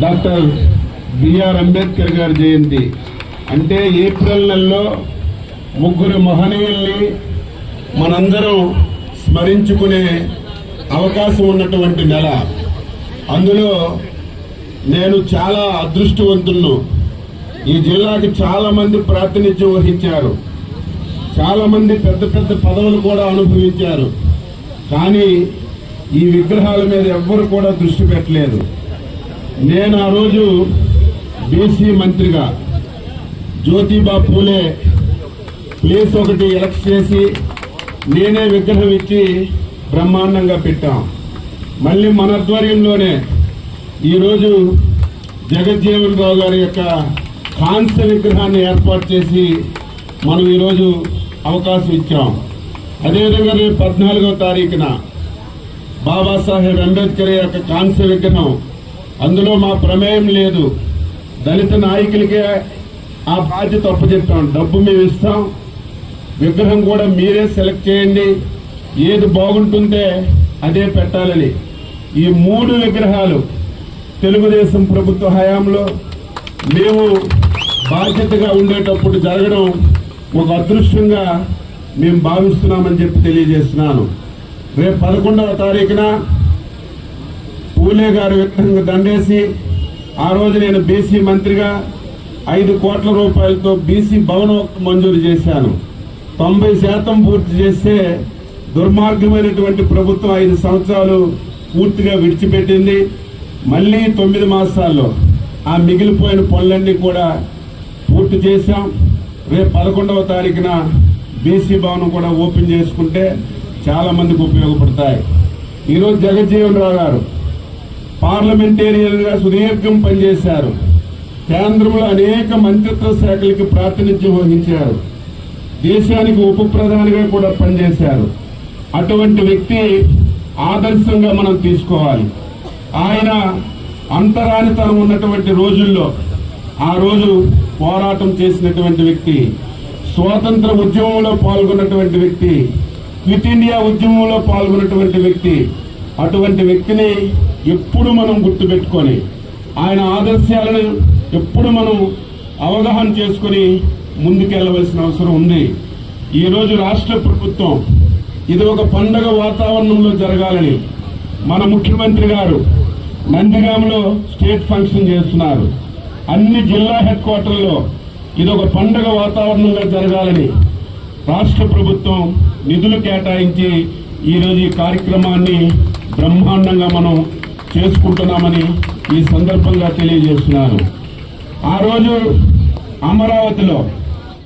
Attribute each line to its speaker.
Speaker 1: Doctor BR Ambedkar గారి జయంతి. అంటే April నెలలో ముగ్గురు మహనీయుల్ని మనందరం స్మరించుకునే అవకాశం ఉన్నటువంటి నెల. అందులో నేను చాలా అదృష్టవంతులను. ఈ జిల్లాకి చాలా మంది ప్రాతినిధ్యం వహించారు. చాలా మంది పెద్ద పెద్ద పదవులు కూడా అనుభవించారు. కానీ ఈ విగ్రహాల మీద ఎవ్వరు కూడా దృష్టి పెట్టలేదు. నేను ఆ రోజు బీసీ మంత్రిగా జ్యోతిబా పూలే ప్లేస్ ఒకటి ఎలక్ట్ చేసి నేనే విగ్రహం ఇచ్చి బ్రహ్మాండంగా పెట్టాం. మళ్ళీ మన ఆధ్వర్యంలోనే ఈరోజు జగజ్జీవన్ రావు గారి యొక్క కాంస్య విగ్రహాన్ని ఏర్పాటు చేసి మనం ఈరోజు అవకాశం ఇచ్చాం. అదేవిధంగా రేపు పద్నాలుగో తారీఖున బాబాసాహెబ్ అంబేద్కర్ యొక్క కాంస్య విగ్రహం అందులో మా ప్రమేయం లేదు. దళిత నాయకులకే ఆ బాధ్యత అప్పచెప్పాం డబ్బు మేము ఇస్తాం. విగ్రహం కూడా మీరే సెలెక్ట్ చేయండి. ఏది బాగుంటుందే అదే పెట్టాలని. ఈ మూడు విగ్రహాలు తెలుగుదేశం ప్రభుత్వ హయాంలో మేము బాధ్యతగా ఉండేటప్పుడు జరగడం ఒక అదృష్టంగా మేము భావిస్తున్నామని చెప్పి తెలియజేస్తున్నాను. రేపు పదకొండవ తారీఖున పూలే గారు విగ్రహంగా దండేసి ఆ రోజు నేను బీసీ మంత్రిగా ఐదు కోట్ల రూపాయలతో బీసీ భవనం మంజూరు చేశాను. తొంభై శాతం పూర్తి చేస్తే దుర్మార్గమైనటువంటి ప్రభుత్వం ఐదు సంవత్సరాలు పూర్తిగా విడిచిపెట్టింది. మళ్ళీ తొమ్మిది మాసాల్లో ఆ మిగిలిపోయిన పనులన్నీ కూడా పూర్తి చేశాం. రేపు పదకొండవ తారీఖున బీసీ భవనం కూడా ఓపెన్ చేసుకుంటే చాలామందికి ఉపయోగపడతాయి. ఈరోజు జగజ్జీవన్ రావు గారు పార్లమెంటేరియన్గా సుదీర్ఘం పనిచేశారు. కేంద్రంలో అనేక మంత్రిత్వ శాఖలకి ప్రాతినిధ్యం వహించారు. దేశానికి ఉప ప్రధానిగా కూడా పనిచేశారు. అటువంటి వ్యక్తి ఆదర్శంగా మనం తీసుకోవాలి. ఆయన అంతరానితనం ఉన్నటువంటి రోజుల్లో ఆ రోజు పోరాటం చేసినటువంటి వ్యక్తి స్వాతంత్ర ఉద్యమంలో పాల్గొన్నటువంటి వ్యక్తి క్విట్ ఇండియా ఉద్యమంలో పాల్గొన్నటువంటి వ్యక్తి అటువంటి వ్యక్తిని ఎప్పుడు మనం గుర్తుపెట్టుకొని ఆయన ఆదర్శాలను ఎప్పుడు మనం అవగాహన చేసుకొని ముందుకెళ్ళవలసిన అవసరం ఉంది. ఈరోజు రాష్ట్ర ప్రభుత్వం ఇది ఒక పండగ వాతావరణంలో జరగాలని మన ముఖ్యమంత్రి గారు నందిగామలో స్టేట్ ఫంక్షన్ చేస్తున్నారు. అన్ని జిల్లా హెడ్ క్వార్టర్లో ఇది ఒక పండగ వాతావరణంగా జరగాలని రాష్ట్ర ప్రభుత్వం నిధులు కేటాయించి ఈరోజు ఈ కార్యక్రమాన్ని బ్రహ్మాండంగా మనం చేసుకుంటున్నామని ఈ సందర్భంగా తెలియజేస్తున్నాను. ఆ రోజు అమరావతిలో